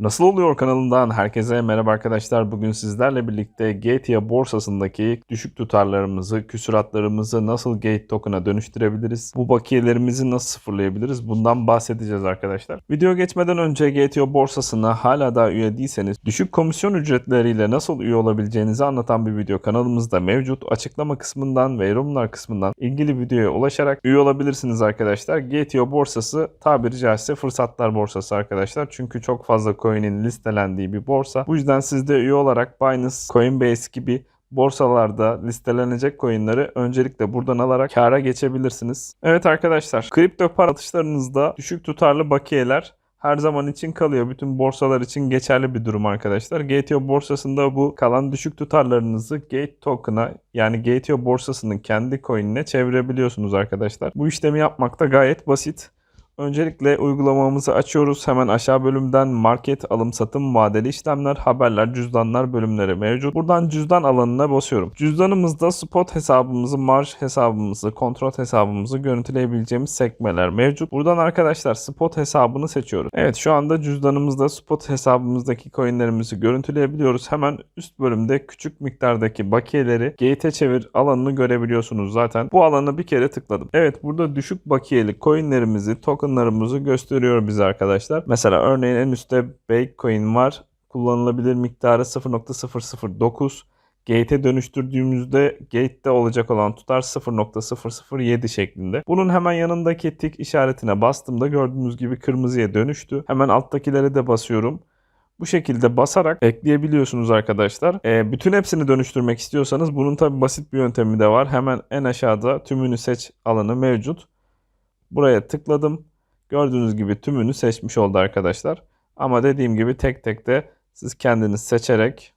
Nasıl oluyor kanalından herkese merhaba arkadaşlar. Bugün sizlerle birlikte Gatea borsasındaki düşük tutarlarımızı, küsuratlarımızı nasıl Gate token'a dönüştürebiliriz? Bu bakiyelerimizi nasıl sıfırlayabiliriz? Bundan bahsedeceğiz arkadaşlar. Video geçmeden önce Gatea borsasına hala daha üye değilseniz düşük komisyon ücretleriyle nasıl üye olabileceğinizi anlatan bir video kanalımızda mevcut. Açıklama kısmından ve yorumlar kısmından ilgili videoya ulaşarak üye olabilirsiniz arkadaşlar. Gatea borsası tabiri caizse fırsatlar borsası arkadaşlar. Çünkü çok fazla coin'in listelendiği bir borsa. Bu yüzden siz de üye olarak Binance, Coinbase gibi borsalarda listelenecek coinleri öncelikle buradan alarak kâra geçebilirsiniz. Evet arkadaşlar, kripto para atışlarınızda düşük tutarlı bakiyeler her zaman için kalıyor. Bütün borsalar için geçerli bir durum arkadaşlar. Gateo borsasında bu kalan düşük tutarlarınızı Gate token'a yani Gateo borsasının kendi coin'ine çevirebiliyorsunuz arkadaşlar. Bu işlemi yapmak da gayet basit. Öncelikle uygulamamızı açıyoruz. Hemen aşağı bölümden market, alım, satım, vadeli işlemler, haberler, cüzdanlar bölümleri mevcut. Buradan cüzdan alanına basıyorum. Cüzdanımızda spot hesabımızı, marj hesabımızı, kontrol hesabımızı görüntüleyebileceğimiz sekmeler mevcut. Buradan arkadaşlar spot hesabını seçiyoruz. Evet şu anda cüzdanımızda spot hesabımızdaki coinlerimizi görüntüleyebiliyoruz. Hemen üst bölümde küçük miktardaki bakiyeleri gate'e çevir alanını görebiliyorsunuz zaten. Bu alana bir kere tıkladım. Evet burada düşük bakiyeli coinlerimizi, token tokenlarımızı gösteriyor bize arkadaşlar. Mesela örneğin en üstte Bakecoin var. Kullanılabilir miktarı 0.009. Gate'e dönüştürdüğümüzde Gate'de olacak olan tutar 0.007 şeklinde. Bunun hemen yanındaki tik işaretine bastığımda gördüğünüz gibi kırmızıya dönüştü. Hemen alttakilere de basıyorum. Bu şekilde basarak ekleyebiliyorsunuz arkadaşlar. E, bütün hepsini dönüştürmek istiyorsanız bunun tabi basit bir yöntemi de var. Hemen en aşağıda tümünü seç alanı mevcut. Buraya tıkladım. Gördüğünüz gibi tümünü seçmiş oldu arkadaşlar. Ama dediğim gibi tek tek de siz kendiniz seçerek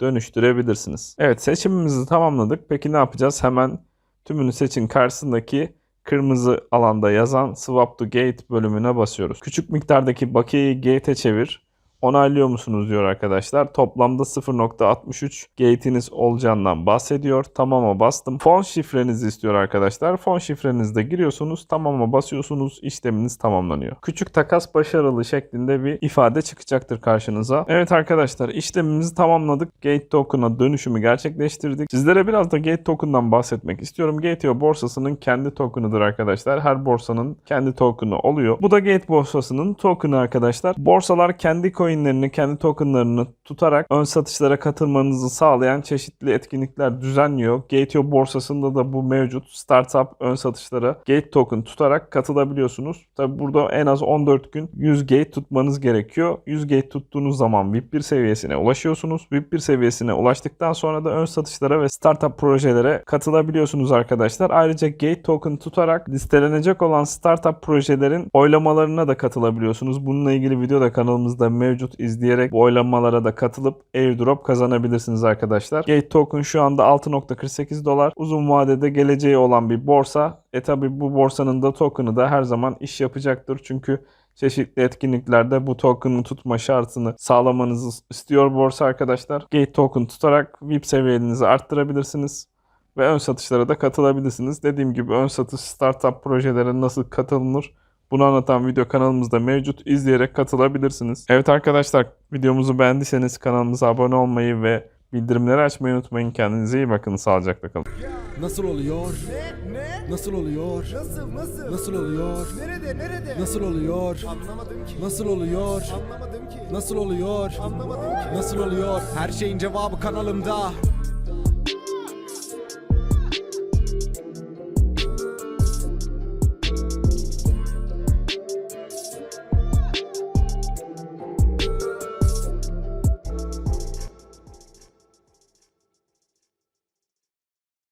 dönüştürebilirsiniz. Evet seçimimizi tamamladık. Peki ne yapacağız? Hemen tümünü seçin karşısındaki kırmızı alanda yazan Swap to Gate bölümüne basıyoruz. Küçük miktardaki bakiyeyi gate'e çevir. Onaylıyor musunuz diyor arkadaşlar. Toplamda 0.63 gate'iniz olacağından bahsediyor. Tamama bastım. Fon şifrenizi istiyor arkadaşlar. Fon şifrenizde giriyorsunuz. Tamama basıyorsunuz. İşleminiz tamamlanıyor. Küçük takas başarılı şeklinde bir ifade çıkacaktır karşınıza. Evet arkadaşlar işlemimizi tamamladık. Gate token'a dönüşümü gerçekleştirdik. Sizlere biraz da Gate token'dan bahsetmek istiyorum. Gateo borsasının kendi token'ıdır arkadaşlar. Her borsanın kendi token'ı oluyor. Bu da Gate borsasının token'ı arkadaşlar. Borsalar kendi coin coinlerini, kendi tokenlarını tutarak ön satışlara katılmanızı sağlayan çeşitli etkinlikler düzenliyor. Gateo borsasında da bu mevcut. Startup ön satışlara Gate token tutarak katılabiliyorsunuz. Tabi burada en az 14 gün 100 Gate tutmanız gerekiyor. 100 Gate tuttuğunuz zaman VIP 1 seviyesine ulaşıyorsunuz. VIP 1 seviyesine ulaştıktan sonra da ön satışlara ve startup projelere katılabiliyorsunuz arkadaşlar. Ayrıca Gate token tutarak listelenecek olan startup projelerin oylamalarına da katılabiliyorsunuz. Bununla ilgili video da kanalımızda mevcut mevcut izleyerek bu oylamalara da katılıp airdrop kazanabilirsiniz arkadaşlar. Gate token şu anda 6.48 dolar. Uzun vadede geleceği olan bir borsa. E tabi bu borsanın da token'ı da her zaman iş yapacaktır. Çünkü çeşitli etkinliklerde bu token'ı tutma şartını sağlamanızı istiyor borsa arkadaşlar. Gate token tutarak VIP seviyenizi arttırabilirsiniz ve ön satışlara da katılabilirsiniz. Dediğim gibi ön satış startup projelere nasıl katılınır bunu anlatan video kanalımızda mevcut. İzleyerek katılabilirsiniz. Evet arkadaşlar videomuzu beğendiyseniz kanalımıza abone olmayı ve bildirimleri açmayı unutmayın. Kendinize iyi bakın. Sağlıcakla kalın. Nasıl oluyor? Ne? Ne? Nasıl oluyor? Nasıl? Nasıl? Nasıl oluyor? Nerede? Nerede? Nasıl oluyor? Anlamadım ki. Nasıl oluyor? Anlamadım ki. Nasıl oluyor? Anlamadım ki. Nasıl oluyor? Her şeyin cevabı kanalımda.